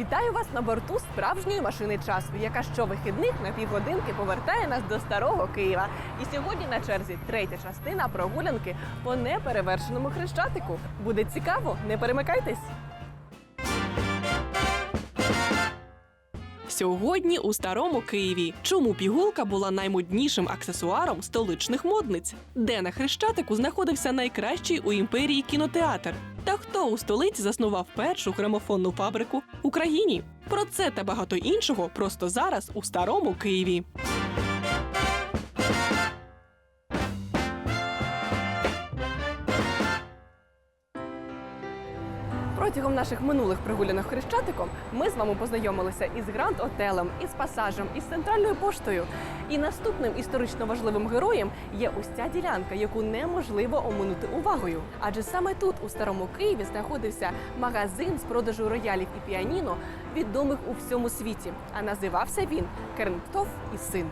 Вітаю вас на борту справжньої машини часу, яка щовихідних на півгодинки повертає нас до старого Києва. І сьогодні на черзі третя частина прогулянки по неперевершеному хрещатику. Буде цікаво, не перемикайтесь. Сьогодні у старому Києві. Чому пігулка була наймоднішим аксесуаром столичних модниць? Де на хрещатику знаходився найкращий у імперії кінотеатр? Та хто у столиці заснував першу грамофонну фабрику в Україні? Про це та багато іншого просто зараз у старому Києві. Протягом наших минулих прогулянок Хрещатиком ми з вами познайомилися із Гранд Отелем, із пасажем, із центральною поштою. І наступним історично важливим героєм є ось ця ділянка, яку неможливо оминути увагою. Адже саме тут, у старому Києві, знаходився магазин з продажу роялів і піаніно, відомих у всьому світі. А називався він Кернптов і син.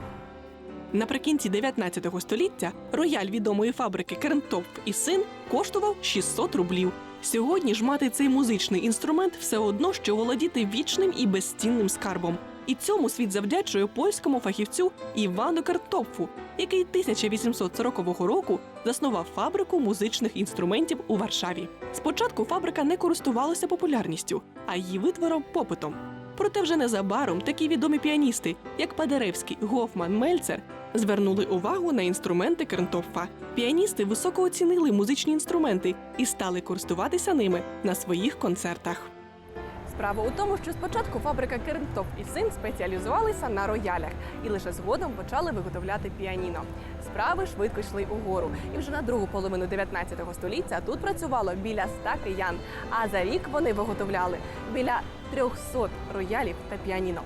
Наприкінці 19 століття рояль відомої фабрики Кернтоп і син коштував 600 рублів. Сьогодні ж мати цей музичний інструмент все одно, що володіти вічним і безцінним скарбом. І цьому світ завдячує польському фахівцю Івану Картопфу, який 1840 року заснував фабрику музичних інструментів у Варшаві. Спочатку фабрика не користувалася популярністю, а її витвором попитом. Проте вже незабаром такі відомі піаністи, як Падеревський, Гофман, Мельцер, звернули увагу на інструменти Кернтопфа. Піаністи високо оцінили музичні інструменти і стали користуватися ними на своїх концертах. Справа у тому, що спочатку фабрика Кернтоп і син спеціалізувалися на роялях і лише згодом почали виготовляти піаніно. Справи швидко йшли угору, і вже на другу половину 19 століття тут працювало біля 100 киян. А за рік вони виготовляли біля 300 роялів та піаніно.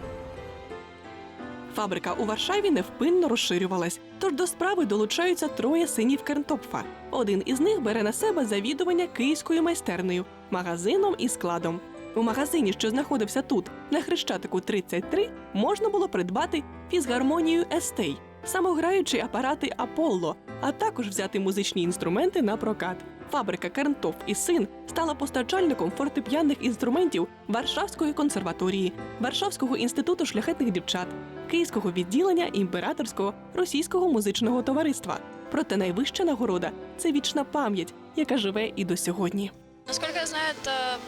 Фабрика у Варшаві невпинно розширювалась, тож до справи долучаються троє синів Кернтопфа. Один із них бере на себе завідування київською майстернею, магазином і складом. У магазині, що знаходився тут, на Хрещатику 33, можна було придбати фізгармонію Естей, самограючі апарати Аполло, а також взяти музичні інструменти на прокат. Фабрика Кернтоф і син стала постачальником фортепіанних інструментів Варшавської консерваторії, Варшавського інституту шляхетних дівчат, Київського відділення імператорського російського музичного товариства. Проте найвища нагорода це вічна пам'ять, яка живе і до сьогодні. Насколько я знаю, м,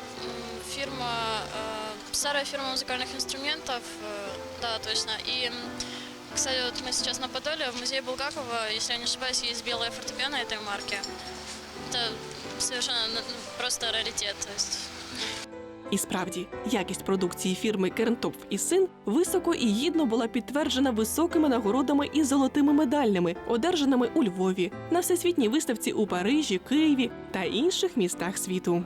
фирма, э, старая фирма музыкальных инструментов, э, да, точно. И, м, кстати, вот мы сейчас на Подоле, в музее Булгакова, если я не ошибаюсь, есть белая фортепиано этой марки. Это совершенно ну, просто раритет, то есть І справді, якість продукції фірми Кернтопф і син високо і гідно була підтверджена високими нагородами і золотими медальними, одержаними у Львові, на всесвітній виставці у Парижі, Києві та інших містах світу.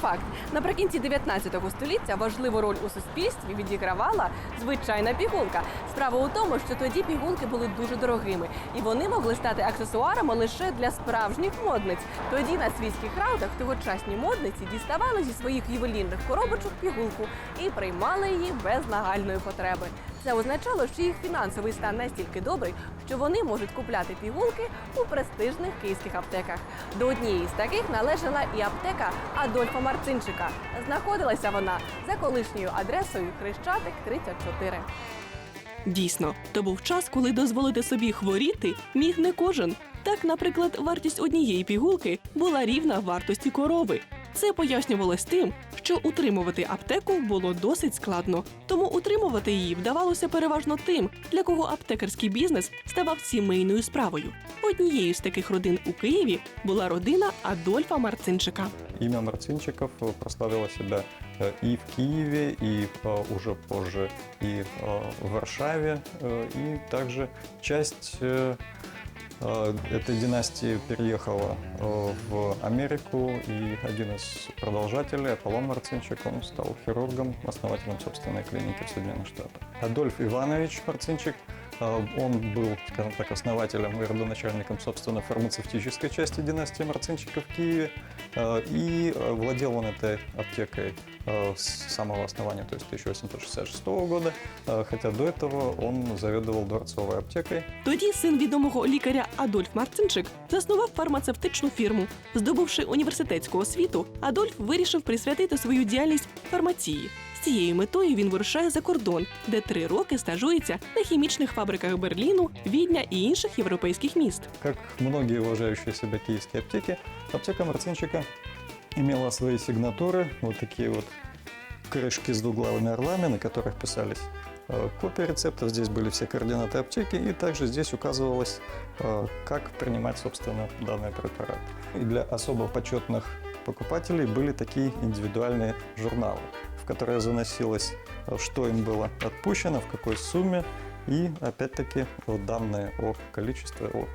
Факт: наприкінці 19 століття важливу роль у суспільстві відігравала звичайна пігулка. Справа у тому, що тоді пігулки були дуже дорогими, і вони могли стати аксесуарами лише для справжніх модниць. Тоді на світських раутах тогочасні модниці діставали зі своїх ювелірних коробочок пігулку і приймали її без нагальної потреби. Це означало, що їх фінансовий стан настільки добрий, що вони можуть купляти пігулки у престижних київських аптеках. До однієї з таких належала і аптека Адольфа Марцинчика. Знаходилася вона за колишньою адресою Хрещатик 34. Дійсно, то був час, коли дозволити собі хворіти міг не кожен. Так, наприклад, вартість однієї пігулки була рівна вартості корови. Це пояснювалось тим, що утримувати аптеку було досить складно, тому утримувати її вдавалося переважно тим, для кого аптекарський бізнес ставав сімейною справою. Однією з таких родин у Києві була родина Адольфа Марцинчика. Имя Марцинчиков э, прославило себя э, и в Киеве, и э, уже позже и э, в Варшаве, э, и также часть э, э, этой династии переехала э, в Америку, и один из продолжателей, Аполлон Марцинчик, он стал хирургом, основателем собственной клиники в Соединенных Штатах. Адольф Иванович Марцинчик Э, Он был, скажем так, основателем и родоначальником, собственно, фармацевтической части династии Марцинчиков в Киеве. Э, И э, владел он этой аптекой э, с самого основания, то есть 1866 года, Э, хотя до этого он заведовал дворцовой аптекой. Тоді син відомого лікаря Адольф Марцинчик заснував фармацевтичну фірму. Здобувши університетську освіту, Адольф вирішив присвятити свою діяльність фармації. З цією метою він вирушає за кордон, де три роки стажується на хімічних фабриках Берліну, Відня і інших європейських міст. Как многие уважающие себя киевские аптеки, аптека Марцинчика имела свои сигнатуры, вот такие вот крышки с двуглавыми орлами, на которых писались э, копии рецептов. Здесь были все координаты аптеки, и также здесь указывалось, э, как принимать, собственно, данный препарат. И для особо почетных покупателей были такие индивидуальные журналы, в которые заносилось, э, что им было отпущено, в какой сумме, и, опять-таки, вот данные о количестве, о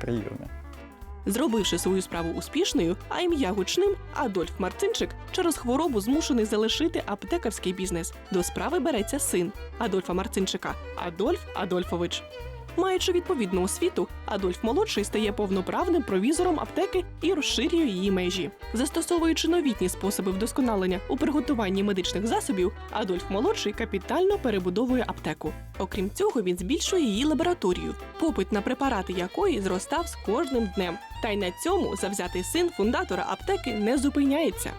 приеме. Зробивши свою справу успішною, а ім'я гучним, Адольф Марцинчик через хворобу змушений залишити аптекарський бізнес. До справи береться син Адольфа Марцинчика Адольф Адольфович. Маючи відповідну освіту, Адольф молодший стає повноправним провізором аптеки і розширює її межі. Застосовуючи новітні способи вдосконалення у приготуванні медичних засобів, Адольф молодший капітально перебудовує аптеку. Окрім цього, він збільшує її лабораторію, попит на препарати якої зростав з кожним днем. Та й на цьому завзятий син фундатора аптеки не зупиняється.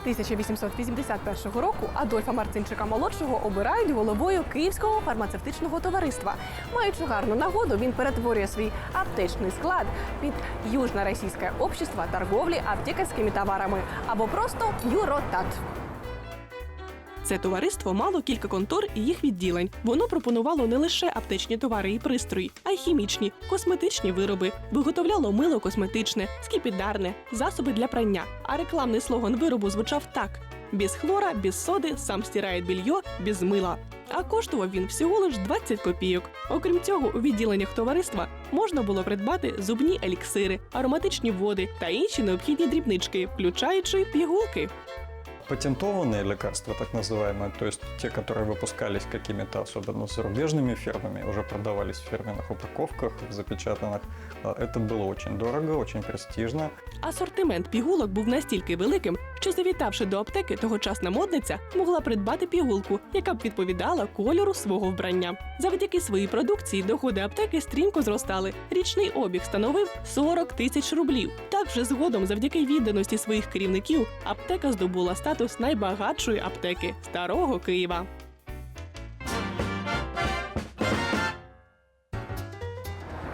1881 року Адольфа Марцинчика молодшого обирають головою Київського фармацевтичного товариства. Маючи гарну нагоду, він перетворює свій аптечний склад під Южно-Російське общество торговлі аптекарськими товарами або просто Юротат. Це товариство мало кілька контор і їх відділень. Воно пропонувало не лише аптечні товари і пристрої, а й хімічні, косметичні вироби, виготовляло мило косметичне, скіпідарне, засоби для прання. А рекламний слоган виробу звучав так: без хлора, без соди, сам стирає більйо, без мила. А коштував він всього лиш 20 копійок. Окрім цього, у відділеннях товариства можна було придбати зубні еліксири, ароматичні води та інші необхідні дрібнички, включаючи пігулки Патентованные лекарства, так называемые, то есть те, которые выпускались какими-то особенно зарубежными фирмами, уже продавались в фирменных упаковках, запечатанных, а, это было очень дорого, очень престижно. Асортимент пігулок був настільки великим, що завітавши до аптеки, тогочасна модниця могла придбати пігулку, яка б відповідала кольору свого вбрання. Завдяки своїй продукції доходи аптеки стрімко зростали. Річний обіг становив 40 тисяч рублів. Так вже згодом, завдяки відданості своїх керівників, аптека здобула статус найбагатшої аптеки старого Києва.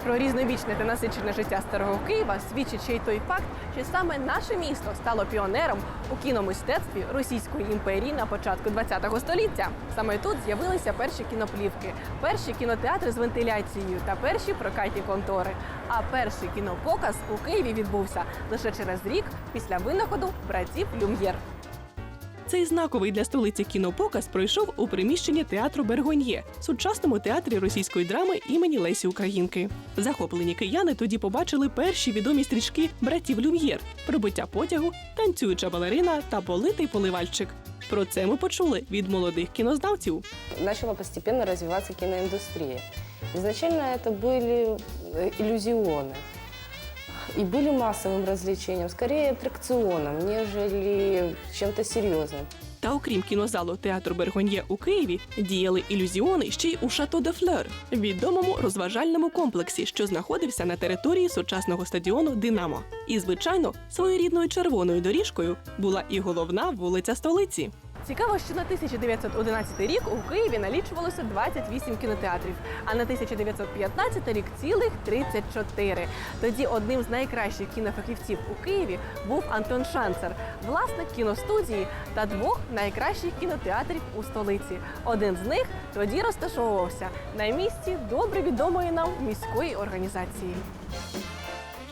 Про різновічне та насичене життя старого Києва свідчить ще й той факт, що саме наше місто стало піонером у кіномистецтві Російської імперії на початку ХХ століття. Саме тут з'явилися перші кіноплівки, перші кінотеатри з вентиляцією та перші прокатні контори. А перший кінопоказ у Києві відбувся лише через рік після винаходу братів Люм'єр. Цей знаковий для столиці кінопоказ пройшов у приміщенні театру Бергоньє, сучасному театрі російської драми імені Лесі Українки. Захоплені кияни тоді побачили перші відомі стрічки братів Люм'єр, прибуття потягу, танцююча балерина та политий поливальчик. Про це ми почули від молодих кінознавців. начала постепенно развиваться киноиндустрия. Изначально это были э, иллюзионы и были массовым развлечением, скорее аттракционом, нежели чем-то серьезным. Та окрім кінозалу театру Бергоньє у Києві діяли ілюзіони ще й у Шато де Флер, відомому розважальному комплексі, що знаходився на території сучасного стадіону Динамо. І, звичайно, своєрідною червоною доріжкою була і головна вулиця столиці. Цікаво, що на 1911 рік у Києві налічувалося 28 кінотеатрів, а на 1915 рік цілих 34. Тоді одним з найкращих кінофахівців у Києві був Антон Шанцер, власник кіностудії та двох найкращих кінотеатрів у столиці. Один з них тоді розташовувався на місці добре відомої нам міської організації.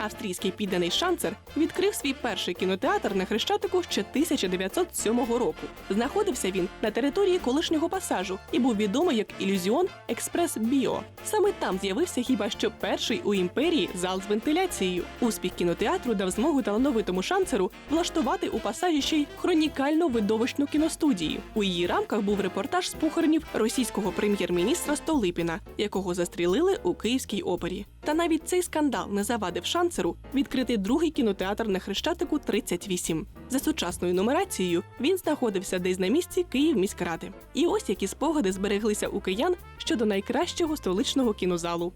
Австрійський підданий шанцер відкрив свій перший кінотеатр на Хрещатику ще 1907 року. Знаходився він на території колишнього пасажу і був відомий як ілюзіон Експрес Біо. Саме там з'явився хіба що перший у імперії зал з вентиляцією. Успіх кінотеатру дав змогу талановитому шанцеру влаштувати у пасажі ще й хронікально видовищну кіностудію. У її рамках був репортаж з похоронів російського прем'єр-міністра Столипіна, якого застрілили у Київській опері. Та навіть цей скандал не завадив шанцеру відкрити другий кінотеатр на Хрещатику 38. За сучасною нумерацією він знаходився десь на місці Київ міськради. І ось які спогади збереглися у киян щодо найкращого столичного кінозалу.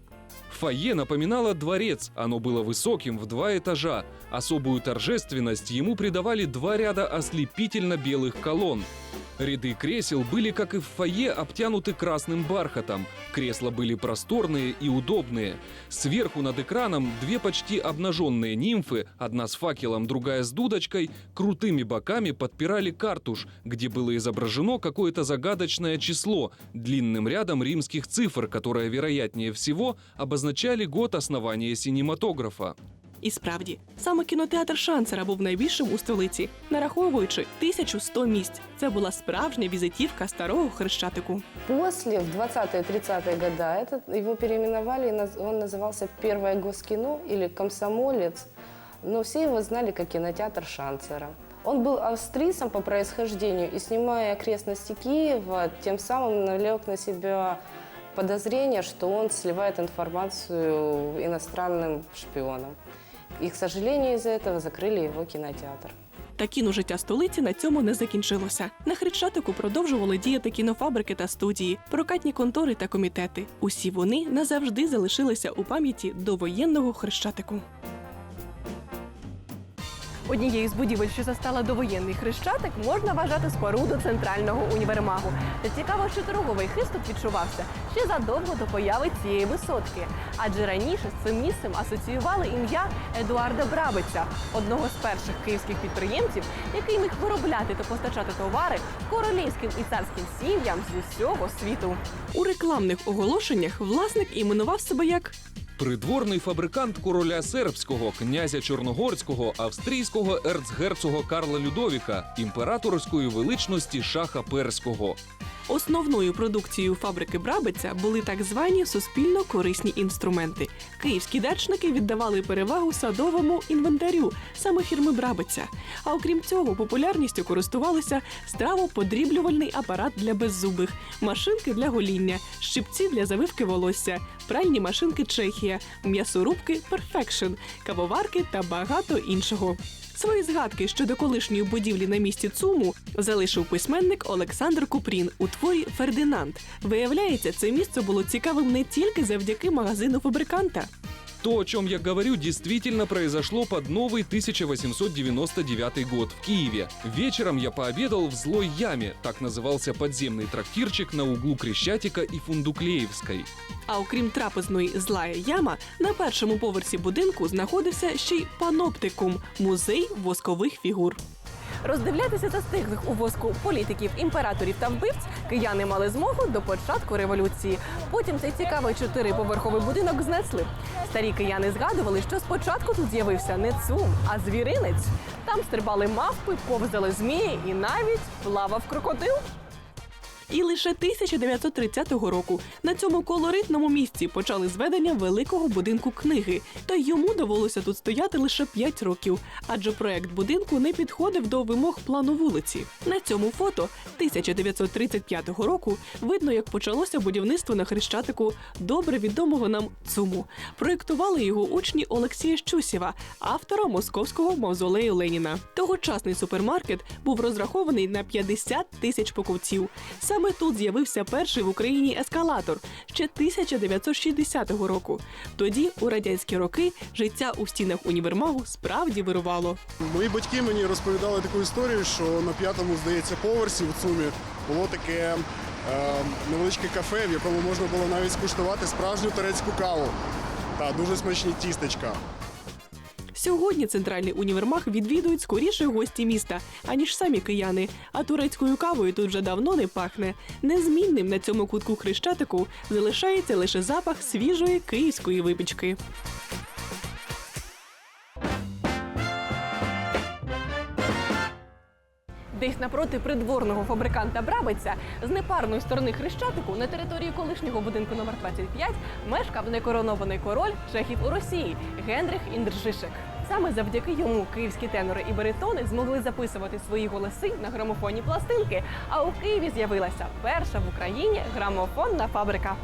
Фойе напоминало дворец, оно было высоким в два этажа. Особую торжественность ему придавали два ряда ослепительно белых колонн. Ряды кресел были, как и в фойе, обтянуты красным бархатом. Кресла были просторные и удобные. Сверху над экраном две почти обнаженные нимфы, одна с факелом, другая с дудочкой, крутыми боками подпирали картуш, где было изображено какое-то загадочное число длинным рядом римских цифр, которые, вероятнее всего, обозначали год основания синематографа. І справді, саме кінотеатр Шанцера був найбільшим у столиці, нараховуючи 1100 місць. Це була справжня візитівка старого хрещатику. После, в 20-30-е годы, этот, его переименовали, и наз- он назывался «Первое госкино» или «Комсомолец», но все его знали как кинотеатр Шанцера. Он был австрийцем по происхождению и, снимая окрестности Киева, тем самым навлек на себя подозрение, что он сливает информацию иностранным шпионам. И, к сожалению, из-за этого закрыли его кинотеатр. Та кіно життя столиці на цьому не закінчилося. На Хрещатику продовжували діяти кінофабрики та студії, прокатні контори та комітети. Усі вони назавжди залишилися у пам'яті довоєнного Хрещатику. Однією з будівель, що застала довоєнний хрещатик, можна вважати споруду центрального універмагу. Та цікаво, що торговий хист тут відчувався ще задовго до появи цієї висотки. Адже раніше з цим місцем асоціювали ім'я Едуарда Брабиця, одного з перших київських підприємців, який міг виробляти та постачати товари королівським і царським сім'ям з усього світу. У рекламних оголошеннях власник іменував себе як Придворний фабрикант короля сербського, князя Чорногорського, австрійського ерцгерцога Карла Людовіка, імператорської величності Шаха Перського. Основною продукцією фабрики Брабиця були так звані суспільно корисні інструменти. Київські дачники віддавали перевагу садовому інвентарю саме фірми Брабиця. А окрім цього, популярністю користувалися стравоподріблювальний апарат для беззубих, машинки для гоління, щипці для завивки волосся, пральні машинки Чехія, м'ясорубки Perfection, кавоварки та багато іншого. Свої згадки щодо колишньої будівлі на місці ЦУМу залишив письменник Олександр Купрін у творі Фердинанд. Виявляється, це місце було цікавим не тільки завдяки магазину фабриканта. То, о чем я говорю, действительно произошло под новый 1899 год в Киеве. Вечером я пообедал в Злой Яме, так назывался подземный трактирчик на углу Крещатика и Фундуклеевской. А окрім трапезної злая яма, на першому поверсі будинку знаходився ще й паноптикум музей воскових фігур. Роздивлятися застиглих у воску політиків, імператорів та вбивць кияни мали змогу до початку революції. Потім цей цікавий чотириповерховий будинок знесли. Старі кияни згадували, що спочатку тут з'явився не цум, а звіринець. Там стрибали мавпи, повзали змії і навіть плавав крокодил. І лише 1930 року на цьому колоритному місці почали зведення великого будинку книги. Та йому довелося тут стояти лише 5 років, адже проект будинку не підходив до вимог плану вулиці. На цьому фото 1935 року видно, як почалося будівництво на хрещатику добре відомого нам ЦУМу. Проєктували його учні Олексія Щусєва, автора московського мавзолею Леніна. Тогочасний супермаркет був розрахований на 50 тисяч покупців. Саме тут з'явився перший в Україні ескалатор ще 1960 року. Тоді, у радянські роки, життя у стінах універмагу справді вирувало. Мої батьки мені розповідали таку історію, що на п'ятому, здається, поверсі в ЦУМі було таке е, невеличке кафе, в якому можна було навіть скуштувати справжню турецьку каву та дуже смачні тістечка. Сьогодні центральний універмаг відвідують скоріше гості міста, аніж самі кияни. А турецькою кавою тут вже давно не пахне. Незмінним на цьому кутку хрещатику залишається лише запах свіжої київської випічки. Десь напроти придворного фабриканта Брабиця з непарної сторони Хрещатику на території колишнього будинку номер 25 мешкав некоронований король чехів у Росії Генрих Індржишек. Саме завдяки йому київські тенори і баритони змогли записувати свої голоси на грамофонні пластинки. А у Києві з'явилася перша в Україні грамофонна фабрика.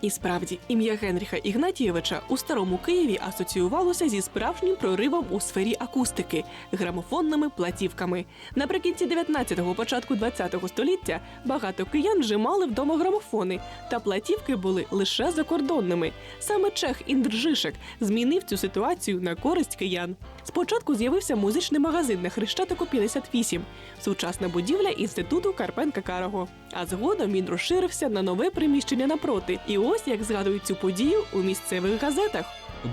І справді, ім'я Генріха Ігнатієвича у старому Києві асоціювалося зі справжнім проривом у сфері акустики грамофонними платівками. Наприкінці 19-го, початку 20-го століття багато киян вже мали вдома грамофони, та платівки були лише закордонними. Саме чех Індржишек змінив цю ситуацію на користь киян. Спочатку з'явився музичний магазин на Хрещатику 58, сучасна будівля інституту Карпенка Карого. А згодом він розширився на нове приміщення напроти. І ось як згадують цю подію у місцевих газетах.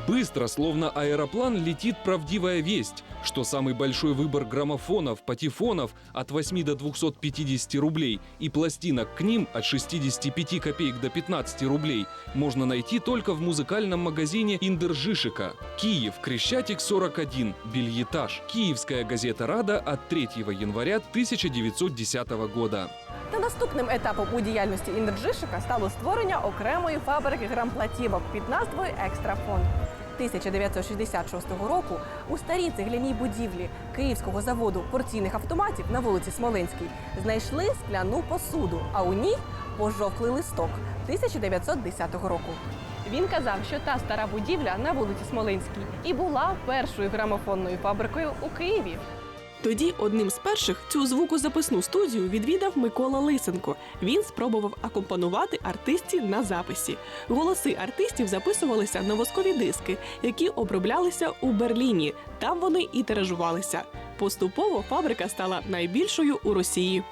Быстро, словно аэроплан, летит правдивая весть, что самый большой выбор граммофонов, патефонов от 8 до 250 рублей и пластинок к ним от 65 копеек до 15 рублей можно найти только в музыкальном магазине Индержишика. Киев, Крещатик 41, Бельетаж. Киевская газета «Рада» от 3 января 1910 года. Та наступним етапом у діяльності Індрджишика стало створення окремої фабрики грамплатівок під назвою Екстрафон. 1966 року у старій цегляній будівлі Київського заводу порційних автоматів на вулиці Смоленській знайшли скляну посуду, а у ній пожовклий листок 1910 року. Він казав, що та стара будівля на вулиці Смоленській і була першою грамофонною фабрикою у Києві. Тоді одним з перших цю звукозаписну студію відвідав Микола Лисенко. Він спробував акомпанувати артистів на записі. Голоси артистів записувалися на воскові диски, які оброблялися у Берліні. Там вони і тиражувалися. Поступово фабрика стала найбільшою у Росії.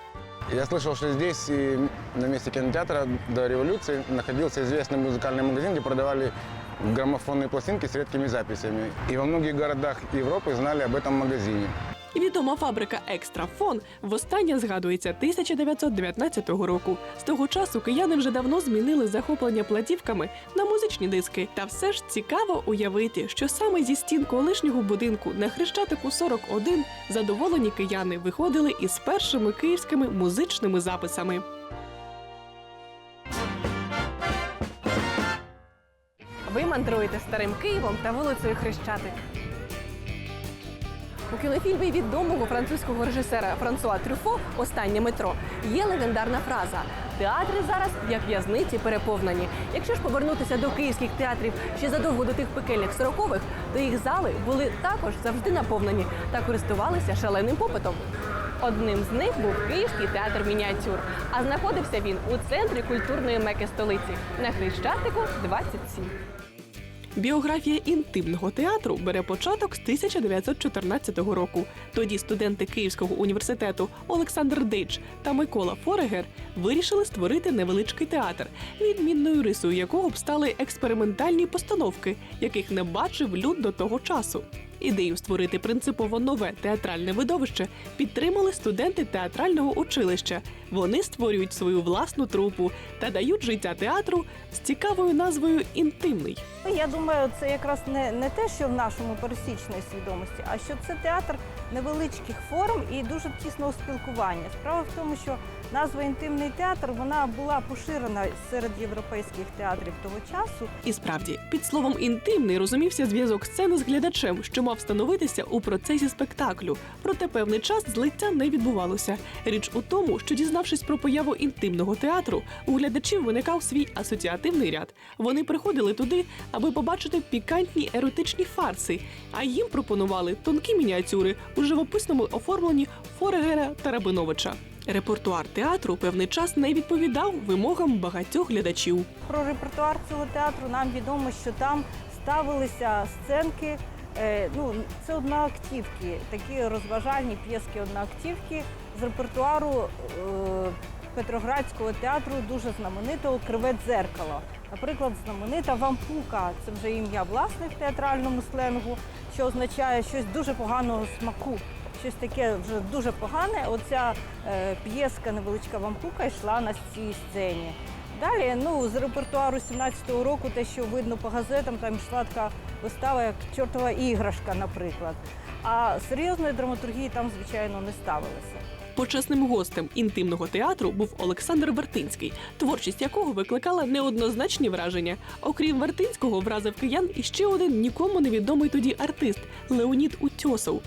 Я слышал, что здесь, и на месте кинотеатра до революции, находился известный музыкальный магазин, где продавали граммофонные пластинки с редкими записями. И во многих городах Европы знали об этом магазине. Відома фабрика Екстрафон востаннє згадується 1919 року. З того часу кияни вже давно змінили захоплення платівками на музичні диски. Та все ж цікаво уявити, що саме зі стін колишнього будинку на Хрещатику 41 задоволені кияни виходили із першими київськими музичними записами. Ви мандруєте старим Києвом та вулицею Хрещатик. У кінофільмі відомого французького режисера Франсуа Трюфо Останнє метро є легендарна фраза: театри зараз як в'язниці переповнені. Якщо ж повернутися до київських театрів ще задовго до тих пекельних сорокових, то їх зали були також завжди наповнені та користувалися шаленим попитом. Одним з них був Київський театр мініатюр, а знаходився він у центрі культурної меки столиці на Хрещатику 27. Біографія інтимного театру бере початок з 1914 року. Тоді студенти Київського університету Олександр Дич та Микола Форегер вирішили створити невеличкий театр, відмінною рисою якого б стали експериментальні постановки, яких не бачив люд до того часу. Ідею створити принципово нове театральне видовище підтримали студенти театрального училища. Вони створюють свою власну трупу та дають життя театру з цікавою назвою Інтимний. Я думаю, це якраз не, не те, що в нашому пересічної свідомості, а що це театр невеличких форм і дуже тісного спілкування. Справа в тому, що назва інтимний театр вона була поширена серед європейських театрів того часу. І справді, під словом інтимний розумівся зв'язок сцени з глядачем, що мав становитися у процесі спектаклю. Проте певний час злиття не відбувалося. Річ у тому, що дізнавшись про появу інтимного театру, у глядачів виникав свій асоціативний ряд. Вони приходили туди, аби побачити пікантні еротичні фарси, а їм пропонували тонкі мініатюри у живописному оформленні Форегера та Рабиновича. Репертуар театру певний час не відповідав вимогам багатьох глядачів. Про репертуар цього театру нам відомо, що там ставилися сценки. е, Ну, це одноактивки, такі розважальні п'єски одноактивки з репертуару е, Петроградського театру дуже знаменитого Криве дзеркало. Наприклад, знаменита вампука це вже ім'я власне в театральному сленгу, що означає щось дуже поганого смаку. Щось таке вже дуже погане. Оця е, п'єска невеличка вампука йшла на цій сцені. Далі, ну, з репертуару 17-го року, те, що видно по газетам, там йшла така вистава, як чортова іграшка, наприклад. А серйозної драматургії там, звичайно, не ставилося. Почесним гостем інтимного театру був Олександр Вертинський, творчість якого викликала неоднозначні враження. Окрім Вертинського, вразив киян і ще один нікому невідомий тоді артист Леонід Утьосов.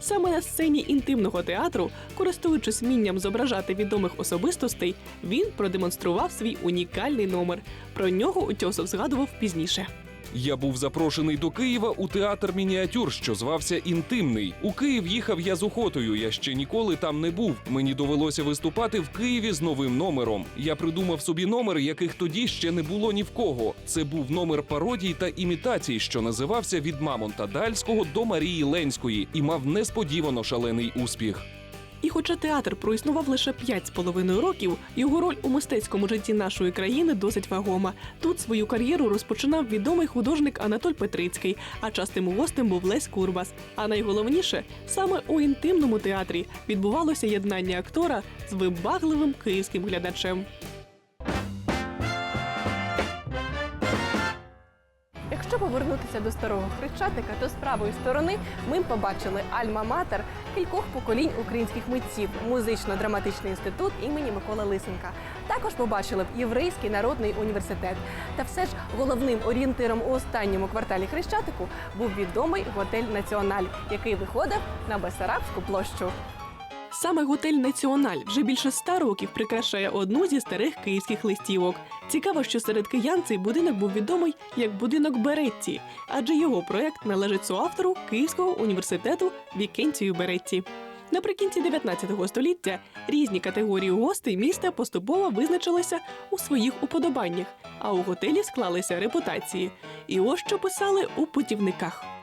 Саме на сцені інтимного театру, користуючись вмінням зображати відомих особистостей, він продемонстрував свій унікальний номер. Про нього Утьосов згадував пізніше. Я був запрошений до Києва у театр мініатюр, що звався Інтимний. У Київ їхав я з охотою. Я ще ніколи там не був. Мені довелося виступати в Києві з новим номером. Я придумав собі номер, яких тоді ще не було ні в кого. Це був номер пародій та імітацій, що називався від Мамонта Дальського до Марії Ленської, і мав несподівано шалений успіх. І хоча театр проіснував лише п'ять з половиною років, його роль у мистецькому житті нашої країни досить вагома. Тут свою кар'єру розпочинав відомий художник Анатоль Петрицький, а частим гостем був Лесь Курбас. А найголовніше, саме у інтимному театрі відбувалося єднання актора з вибагливим київським глядачем. Повернутися до старого хрещатика, то з правої сторони ми побачили альма-матер кількох поколінь українських митців, музично-драматичний інститут імені Миколи Лисенка. Також побачили б Єврейський народний університет. Та все ж головним орієнтиром у останньому кварталі хрещатику був відомий готель Національ, який виходив на Бесарабську площу. Саме готель Національ вже більше ста років прикрашає одну зі старих київських листівок. Цікаво, що серед киян цей будинок був відомий як будинок Беретті, адже його проект належить суавтору Київського університету Вікентію Беретті. Наприкінці 19 століття різні категорії гостей міста поступово визначилися у своїх уподобаннях, а у готелі склалися репутації. І ось що писали у путівниках.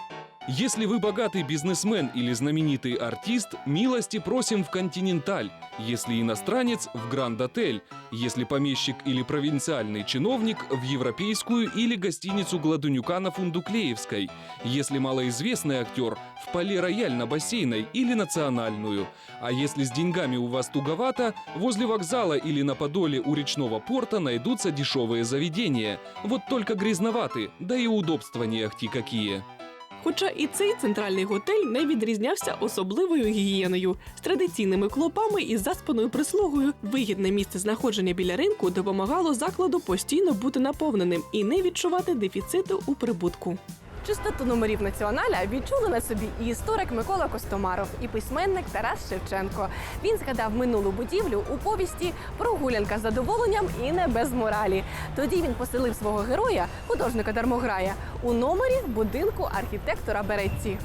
Если вы богатый бизнесмен или знаменитый артист, милости просим в «Континенталь». Если иностранец – в «Гранд-отель». Если помещик или провинциальный чиновник – в европейскую или гостиницу Гладунюка на Фундуклеевской. Если малоизвестный актер – в «Пале-Рояль» на Бассейной или национальную. А если с деньгами у вас туговато, возле вокзала или на Подоле у речного порта найдутся дешевые заведения. Вот только грязноваты, да и удобства не ахти какие. Хоча і цей центральний готель не відрізнявся особливою гігієною з традиційними клопами і заспаною прислугою. Вигідне місце знаходження біля ринку допомагало закладу постійно бути наповненим і не відчувати дефіциту у прибутку. Чистоту номерів націоналя відчули на собі і історик Микола Костомаров, і письменник Тарас Шевченко. Він згадав минулу будівлю у повісті Прогулянка з задоволенням і не без моралі. Тоді він поселив свого героя, художника Дармограя, у номері будинку архітектора Беретті.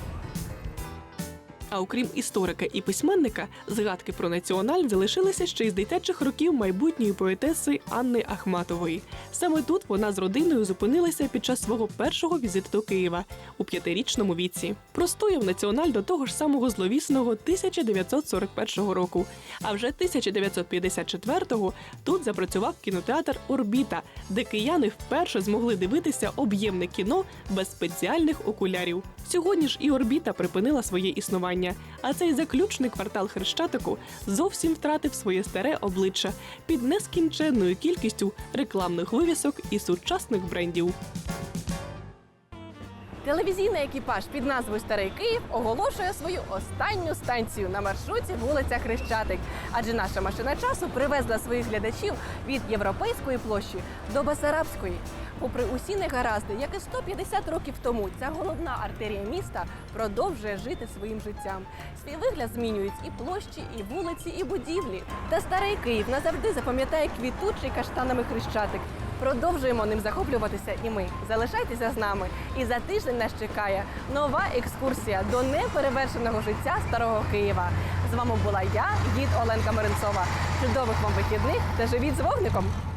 А окрім історика і письменника, згадки про національ залишилися ще й з дитячих років майбутньої поетеси Анни Ахматової. Саме тут вона з родиною зупинилася під час свого першого візиту до Києва у п'ятирічному віці. Простояв національ до того ж самого зловісного 1941 року. А вже 1954-го тут запрацював кінотеатр Орбіта, де кияни вперше змогли дивитися об'ємне кіно без спеціальних окулярів. Сьогодні ж і орбіта припинила своє існування. А цей заключний квартал Хрещатику зовсім втратив своє старе обличчя під нескінченною кількістю рекламних вивісок і сучасних брендів. Телевізійний екіпаж під назвою Старий Київ оголошує свою останню станцію на маршруті вулиця Хрещатик. Адже наша машина часу привезла своїх глядачів від європейської площі до Басарабської. Попри усі негаразди, як і 150 років тому, ця головна артерія міста продовжує жити своїм життям. Свій вигляд змінюють і площі, і вулиці, і будівлі. Та старий Київ назавжди запам'ятає квітучий каштанами хрещатик. Продовжуємо ним захоплюватися і ми. Залишайтеся з нами. І за тиждень нас чекає нова екскурсія до неперевершеного життя старого Києва. З вами була я, гід Оленка Маринцова. Чудових вам вихідних та живіть з вогником!